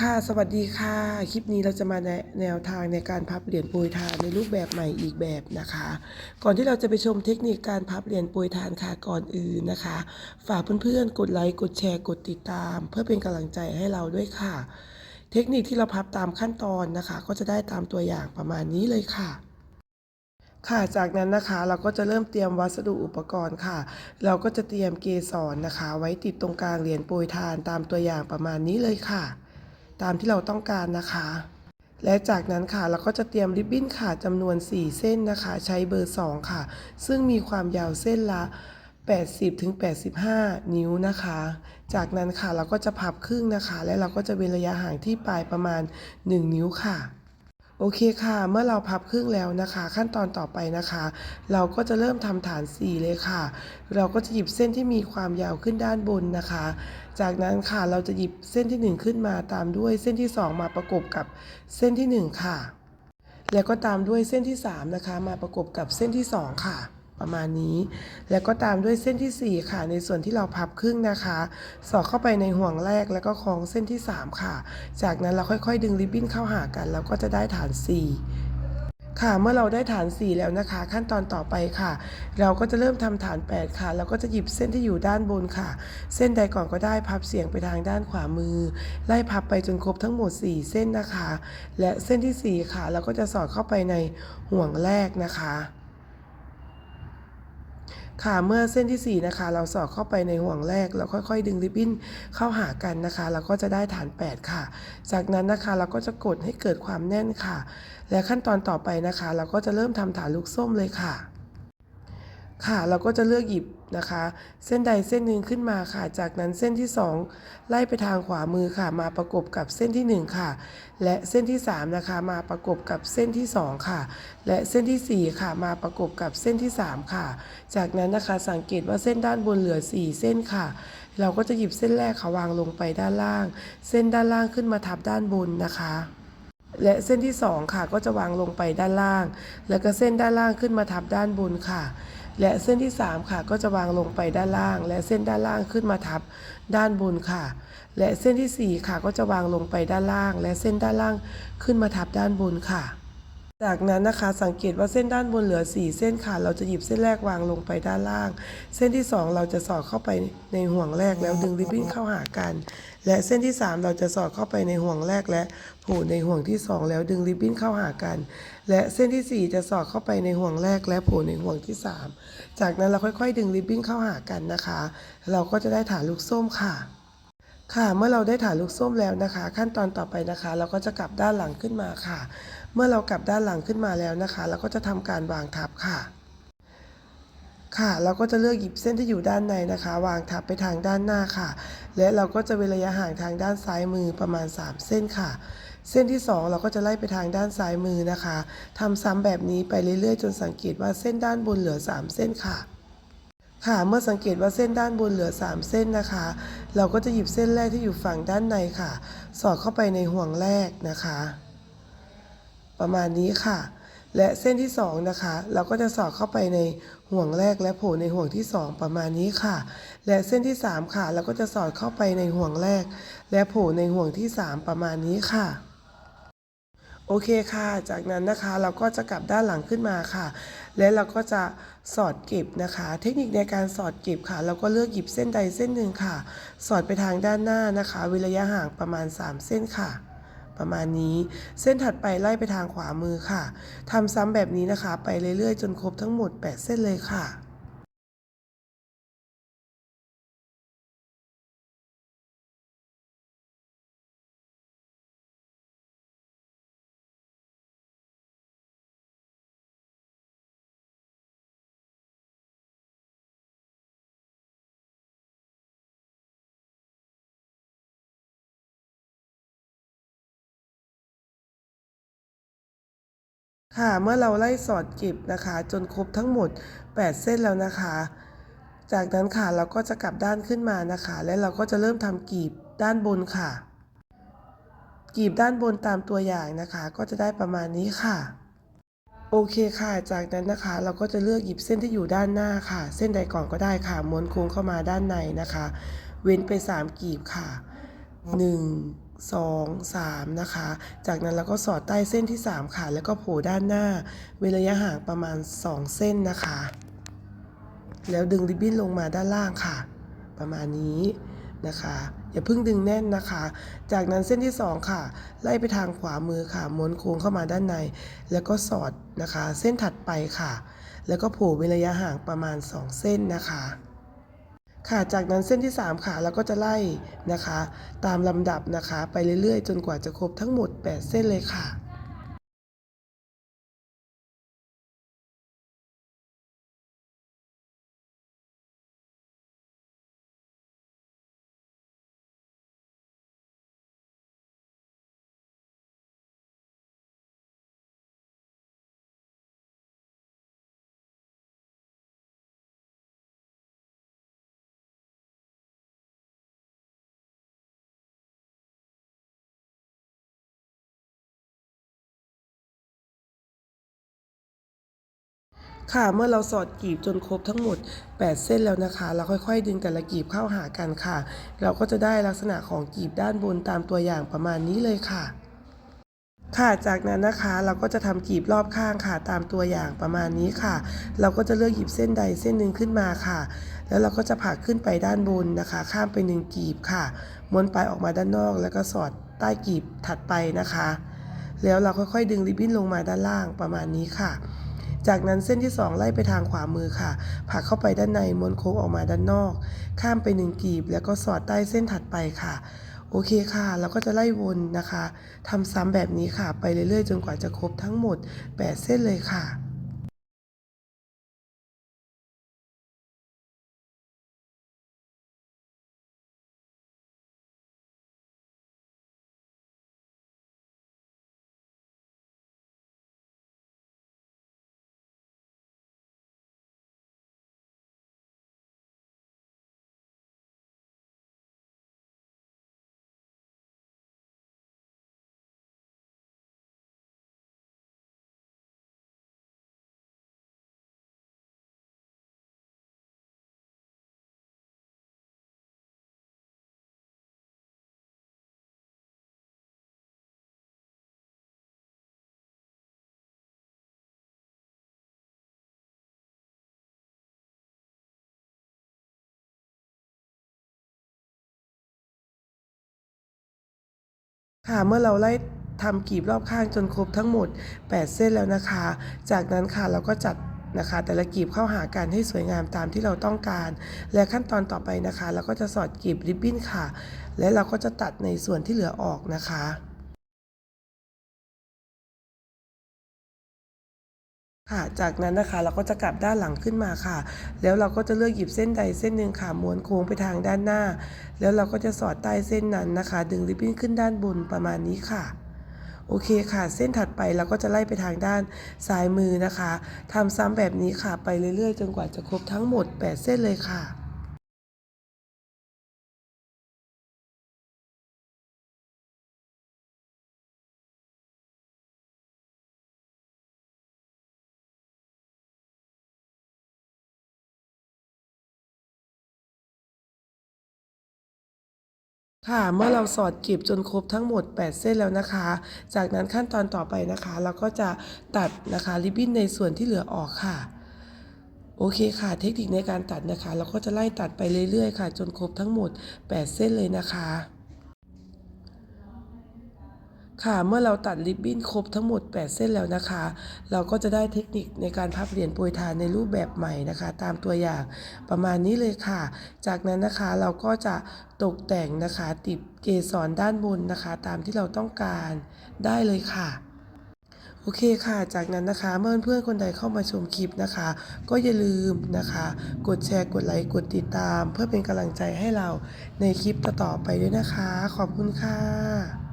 ค่ะสวัสดีค่ะ คลิปนี้เราจะมาแนแนวทางในการพับเหรียญโปรยทานในรูปแบบใหม่อีกแบบนะคะ ก่อนที่เราจะไปชมเทคนิคการพับเหรียญโปรยทานค่ะก่อนอื่นนะคะ ฝากเพื่อนๆ กดไลค์กดแชร์กดติดตาม เพื่อเป็นกำลังใจให้เราด้วยค่ะ เทคนิคที่เราพับตามขั้นตอนนะคะ ก็จะได้ตามตัวอย่างประมาณนี้เลยค่ะค่ะ จากนั้นนะคะเราก็จะเริ่มเตรียมวัสดุอุปกรณ์ค่ะ เราก็จะเตรียมเกสรนะคะ ไว้ติดตรงกลางเหรียญโปรยทานตามตัวอย่างประมาณนี้เลยค่ะ ตามที่เราต้องการนะคะ และจากนั้นค่ะเราก็จะเตรียมริบบิ้นค่ะจำนวน 4 เส้นนะคะ ใช้เบอร์ 2 ค่ะ ซึ่งมีความยาวเส้นละ 80ถึง85 นิ้วนะคะ จากนั้นค่ะเราก็จะพับครึ่งนะคะ และเราก็จะเว้นระยะห่างที่ปลายประมาณ 1 นิ้วค่ะ โอเคค่ะ เมื่อเราพับครึ่งแล้วนะคะ ขั้นตอนต่อไปนะคะ เราก็จะเริ่มทำฐาน 4 เลยค่ะ เราก็จะหยิบเส้นที่มีความยาวขึ้นด้านบนนะคะ จากนั้นค่ะเราจะหยิบเส้นที่ 1 ขึ้นมาตามด้วยเส้นที่ 2 มาประกบกับเส้นที่ 1 ค่ะ แล้วก็ตามด้วยเส้นที่ 3 นะคะ มาประกบกับเส้นที่ 2 ค่ะ ประมาณนี้ แล้วก็ตามด้วยเส้นทีสี่ 4 ค่ะ ในส่วนที่เราพับครึ่งนะคะ สอดเข้าไปในห่วงแรกแล้วก็คล้องเส้นที่ 3 ค่ะ จากนั้นเราค่อยๆ ดึงริบบิ้นเข้าหากัน แล้วก็จะได้ฐาน 4ค่ะเมื่อเราได้ฐาน 4 แล้วนะคะ ขั้นตอนต่อไปค่ะ เราก็จะเริ่มทำฐาน 8 ค่ะแล้วก็จะหยิบเส้นที่อยู่ด้านบนค่ะ เส้นใดก่อนก็ได้พับเสียงไปทางด้านขวามือ ไล่พับไปจนครบทั้งหมด 4 เส้นนะคะ และเส้นทีสี่4 ค่ะ เราก็จะสอดเข้าไปในห่วงแรกนะคะ ค่ะเมื่อเส้นที่ 4 นะคะ เราสอดเข้าไปในห่วงแรกแล้วค่อยๆ ดึงริบบิ้นเข้าหากันนะคะเราก็จะได้ฐาน 8 ค่ะ จากนั้นนะคะเราก็จะกดให้เกิดความแน่นค่ะ และขั้นตอนต่อไปนะคะ เราก็จะเริ่มทำฐานลูกส้มเลยค่ะ ค่ะ เราก็จะเลือกหยิบนะคะ เส้นใดเส้นหนึ่งขึ้นมาค่ะ จากนั้นเส้นที่ 2 ไล่ไปทางขวามือค่ะ มาประกบกับเส้นที่ 1 ค่ะ และเส้นที่ 3 นะคะ มาประกบกับเส้นที่ 2 ค่ะ และเส้นทีสี่ 4 ค่ะ มาประกบกับเส้นที่ 3 ค่ะ จากนั้นนะคะสังเกตว่าเส้นด้านบนเหลือ 4 เส้นค่ะ เราก็จะหยิบเส้นแรกค่ะวางลงไปด้านล่าง เส้นด้านล่างขึ้นมาทับด้านบนนะคะและเส้นที่ 2 ค่ะก็จะวางลงไปด้านล่าง แล้วก็เส้นด้านล่างขึ้นมาทับด้านบนค่ะ และเส้นที่ 3 ค่ะ ก็จะวางลงไปด้านล่าง และเส้นด้านล่างขึ้นมาทับด้านบนค่ะ และเส้นทีสี่4 ค่ะ ก็จะวางลงไปด้านล่าง และเส้นด้านล่างขึ้นมาทับด้านบนค่ะ จากนั้นนะคะสังเกตว่าเส้นด้านบนเหลือ 4 เส้นค่ะ เราจะหยิบเส้นแรกวางลงไปด้านล่าง เส้นที่ 2 เราจะสอดเข้าไปในห่วงแรกแล้วดึงริบบิ้นเข้าหากัน และเส้นที่ 3 เราจะสอดเข้าไปในห่วงแรกและผล่ในห่วงที่ 2 แล้วดึงริบบิ้นเข้าหากัน และเส้นทีสี่4 จะสอดเข้าไปในห่วงแรกและผล่ในห่วงที่ 3 จากนั้นเราค่อย ๆ ดึงริบบิ้นเข้าหากันนะคะ เราก็จะได้ฐานลูกส้มค่ะค่ะ เมื่อเราได้ฐานลูกส้มแล้วนะคะ ขั้นตอนต่อไปนะคะ เราก็จะกลับด้านหลังขึ้นมาค่ะ เมื่อเรากลับด้านหลังขึ้นมาแล้วนะคะเราก็จะทำการวางทับค่ะ ค่ะ เราก็จะเลือกหยิบเส้นที่อยู่ด้านในนะคะ วางทับไปทางด้านหน้าค่ะ และเราก็จะเว้นระยะห่างทางด้านซ้ายมือประมาณ 3 เส้นค่ะ เส้นที่ 2 เราก็จะไล่ไปทางด้านซ้ายมือนะคะทำซ้ำแบบนี้ไปเรื่อยๆ จนสังเกตว่าเส้นด้านบนเหลือ 3 เส้นค่ะค่ะเมื่อสังเกตว่าเส้นด้านบนเหลือ 3 เส้นนะคะ เราก็จะหยิบเส้นแรกที่อยู่ฝั่งด้านในค่ะ สอดเข้าไปในห่วงแรกนะคะ ประมาณนี้ค่ะ และเส้นที่2นะคะ เราก็จะสอดเข้าไปในห่วงแรกและโผล่ในห่วงที่ 2 ประมาณนี้ค่ะ และเส้นที่ 3 ค่ะ เราก็จะสอดเข้าไปในห่วงแรก และโผล่ในห่วงที่ 3 ประมาณนี้ค่ะโอเคค่ะ จากนั้นนะคะเราก็จะกลับด้านหลังขึ้นมาค่ะ และเราก็จะสอดเก็บนะคะ เทคนิคในการสอดเก็บค่ะ เราก็เลือกหยิบเส้นใดเส้นหนึ่งค่ะ สอดไปทางด้านหน้านะคะเว้นระยะห่างประมาณ 3 เส้นค่ะ ประมาณนี้ เส้นถัดไปไล่ไปทางขวามือค่ะทำซ้ำแบบนี้นะคะ ไปเรื่อยๆ จนครบทั้งหมด 8 เส้นเลยค่ะ ค่ะเมื่อเราไล่สอดเก็บนะคะ จนครบทั้งหมด 8 เส้นแล้วนะคะ จากนั้นค่ะเราก็จะกลับด้านขึ้นมานะคะ และเราก็จะเริ่มทำกีบด้านบนค่ะ กีบด้านบนตามตัวอย่างนะคะ ก็จะได้ประมาณนี้ค่ะ โอเคค่ะ จากนั้นนะคะ เราก็จะเลือกหยิบเส้นที่อยู่ด้านหน้าค่ะ เส้นใดก่อนก็ได้ค่ะม้วนโค้งเข้ามาด้านในนะคะ เว้นไป 3 กีบค่ะ 1 2 3 นะคะ จากนั้นเราก็สอดใต้เส้นที่ 3 ค่ะ แล้วก็โผล่ด้านหน้า เว้นระยะห่างประมาณ 2 เส้นนะคะ แล้วดึงริบบิ้นลงมาด้านล่างค่ะ ประมาณนี้นะคะอย่าเพิ่งดึงแน่นนะคะ จากนั้นเส้นที่ 2 ค่ะ ไล่ไปทางขวามือค่ะม้วนโค้งเข้ามาด้านใน แล้วก็สอดนะคะ เส้นถัดไปค่ะ แล้วก็โผล่เว้นระยะห่างประมาณ 2 เส้นนะคะ ค่ะ จากนั้นเส้นที่ 3 ค่ะ เราก็จะไล่นะคะ ตามลำดับนะคะ ไปเรื่อยๆ จนกว่าจะครบทั้งหมด 8 เส้นเลยค่ะ ค่ะเมื่อเราสอดกลีบจนครบทั้งหมด 8 เส้นแล้วนะคะ เราค่อยๆ ดึงแต่ละกลีบเข้าหากันค่ะ เราก็จะได้ลักษณะของกลีบด้านบนตามตัวอย่างประมาณนี้เลยค่ะ ค่ะจากนั้นนะคะเราก็จะทำกลีบรอบข้างค่ะตามตัวอย่างประมาณนี้ค่ะ เราก็จะเลือกหยิบเส้นใดเส้นหนึ่งขึ้นมาค่ะ แล้วเราก็จะผลักขึ้นไปด้านบนนะคะ ข้ามไปหนึ่งกลีบค่ะม้วนปลายออกมาด้านนอก แล้วก็สอดใต้กลีบถัดไปนะคะ แล้วเราค่อยๆ ดึงริบบิ้นลงมาด้านล่างประมาณนี้ค่ะ จากนั้นเส้นที่ 2 ไล่ไปทางขวามือค่ะผักเข้าไปด้านในม้วนโค้งออกมาด้านนอก ข้ามไปหนึ่งกลีบ แล้วก็สอดใต้เส้นถัดไปค่ะ โอเคค่ะ เราก็จะไล่วนนะคะทำซ้ำแบบนี้ค่ะ ไปเรื่อยๆ จนกว่าจะครบทั้งหมด 8 เส้นเลยค่ะ ค่ะเมื่อเราไล่ทำกลีบรอบข้างจนครบทั้งหมด 8 เส้นแล้วนะคะ จากนั้นค่ะเราก็จัดนะคะ แต่ละกลีบเข้าหากันให้สวยงามตามที่เราต้องการ และขั้นตอนต่อไปนะคะ เราก็จะสอดกลีบริบบิ้นค่ะ และเราก็จะตัดในส่วนที่เหลือออกนะคะ ค่ะจากนั้นนะคะเราก็จะกลับด้านหลังขึ้นมาค่ะ แล้วเราก็จะเลือกหยิบเส้นใดเส้นหนึ่งค่ะม้วนโค้งไปทางด้านหน้า แล้วเราก็จะสอดใต้เส้นนั้นนะคะ ดึงริบบิ้นขึ้นด้านบนประมาณนี้ค่ะ โอเคค่ะ เส้นถัดไปเราก็จะไล่ไปทางด้านซ้ายมือนะคะทำซ้ำแบบนี้ค่ะไปเรื่อยๆ จนกว่าจะครบทั้งหมด 8 เส้นเลยค่ะ ค่ะ เมื่อเราสอดกลีบจนครบทั้งหมด 8 เส้นแล้วนะคะ จากนั้นขั้นตอนต่อไปนะคะ เราก็จะตัดนะคะริบบิ้นในส่วนที่เหลือออกค่ะ โอเคค่ะ เทคนิคในการตัดนะคะ เราก็จะไล่ตัดไปเรื่อยๆค่ะ จนครบทั้งหมด 8 เส้นเลยนะคะ ค่ะ เมื่อเราตัดริบบิ้นครบทั้งหมด 8 เส้นแล้วนะคะ เราก็จะได้เทคนิคในการพับเหรียญโปรยทานในรูปแบบใหม่นะคะ ตามตัวอย่างประมาณนี้เลยค่ะ จากนั้นนะคะเราก็จะตกแต่งนะคะติดเกสรด้านบนนะคะ ตามที่เราต้องการได้เลยค่ะโอเคค่ะ จากนั้นนะคะเมื่อเพื่อนคนใดเข้ามาชมคลิปนะคะ ก็อย่าลืมนะคะ กดแชร์ กดไลค์ กดติดตาม เพื่อเป็นกำลังใจให้เราในคลิปต่อๆไปด้วยนะคะ ขอบคุณค่ะ